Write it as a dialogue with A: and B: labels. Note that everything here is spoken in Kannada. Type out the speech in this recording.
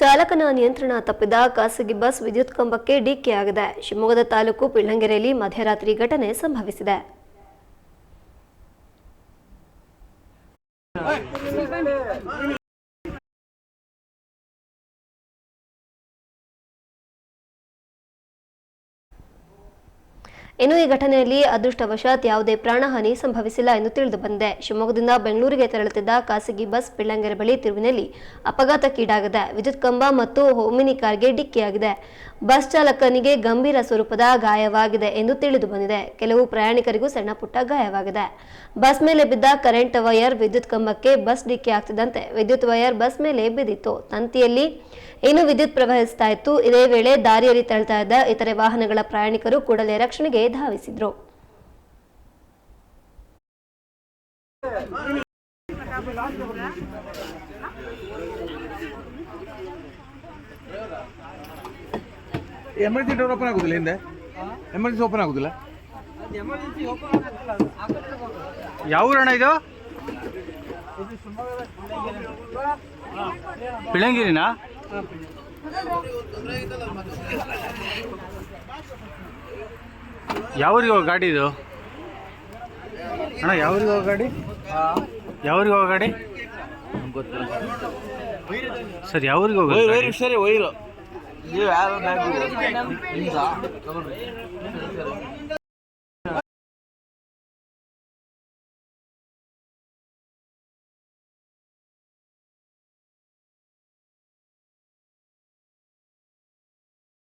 A: ಚಾಲಕನ ನಿಯಂತ್ರಣ ತಪ್ಪಿದ ಖಾಸಗಿ ಬಸ್ ವಿದ್ಯುತ್ ಕಂಬಕ್ಕೆ ಡಿಕ್ಕಿಯಾಗಿದೆ ಶಿವಮೊಗ್ಗದ ತಾಲೂಕು ಪಿಳ್ಳಂಗೆರೆಯಲ್ಲಿ ಮಧ್ಯರಾತ್ರಿ ಘಟನೆ ಸಂಭವಿಸಿದೆ. ಇನ್ನು ಈ ಘಟನೆಯಲ್ಲಿ ಅದೃಷ್ಟವಶಾತ್ ಯಾವುದೇ ಪ್ರಾಣಹಾನಿ ಸಂಭವಿಸಿಲ್ಲ ಎಂದು ತಿಳಿದು ಬಂದಿದೆ. ಶಿವಮೊಗ್ಗದಿಂದ ಬೆಂಗಳೂರಿಗೆ ತೆರಳುತ್ತಿದ್ದ ಖಾಸಗಿ ಬಸ್ ಬೆಳ್ಳಂಗೆರೆ ಬಳಿ ತಿರುವಿನಲ್ಲಿ ಅಪಘಾತಕ್ಕೀಡಾಗಿದೆ ವಿದ್ಯುತ್ ಕಂಬ ಮತ್ತು ಹೋಮಿನಿ ಕಾರ್ಗೆ ಡಿಕ್ಕಿಯಾಗಿದೆ. ಬಸ್ ಚಾಲಕನಿಗೆ ಗಂಭೀರ ಸ್ವರೂಪದ ಗಾಯವಾಗಿದೆ ಎಂದು ತಿಳಿದು ಬಂದಿದೆ. ಕೆಲವು ಪ್ರಯಾಣಿಕರಿಗೂ ಸಣ್ಣ ಪುಟ್ಟ ಗಾಯವಾಗಿದೆ. ಬಸ್ ಮೇಲೆ ಬಿದ್ದ ಕರೆಂಟ್ ವೈರ್ ವಿದ್ಯುತ್ ಕಂಬಕ್ಕೆ ಬಸ್ ಡಿಕ್ಕಿ ಆಗ್ತಿದ್ದಂತೆ ವಿದ್ಯುತ್ ವೈರ್ ಬಸ್ ಮೇಲೆ ಬಿದ್ದಿತ್ತು. ತಂತಿಯಲ್ಲಿ ಏನು ವಿದ್ಯುತ್ ಪ್ರವಹಿಸ್ತಾ ಇತ್ತು. ಇದೇ ವೇಳೆ ದಾರಿಯಲ್ಲಿ ತೆರಳ್ತಾ ಇದ್ದ ಇತರೆ ವಾಹನಗಳ ಪ್ರಯಾಣಿಕರು ಕೂಡಲೇ ರಕ್ಷಣೆಗೆ ಧಾವಿಸಿದ್ರು
B: ಎಮರ್ಜೆನ್ಸಿ ಡೋರ್ ಓಪನ್ ಆಗುದಿಲ್ಲ ಹಿಂದೆ? ಎಮರ್ಜೆನ್ಸಿ ಓಪನ್ ಆಗುದಿಲ್ಲ? ಯಾವ ಊರಣ ಇದು? ಪಿಳಂಗಿರಿನಾ? ಯಾವ್ರಿಗೆ ಹೋಗೋ ಗಾಡಿ ಇದು? ಅಣ್ಣ ಯಾವ್ರಿಗೆ ಹೋಗೋ ಗಾಡಿ? ಯಾವ್ರಿಗೆ ಹೋಗೋ ಗಾಡಿ? ಸರ್ ಯಾವ್ರಿಗೆ ಹೋಗೋ ಗಾಡಿ?
C: ಸರಿ ವೈರು. ನೀವು ಯಾರು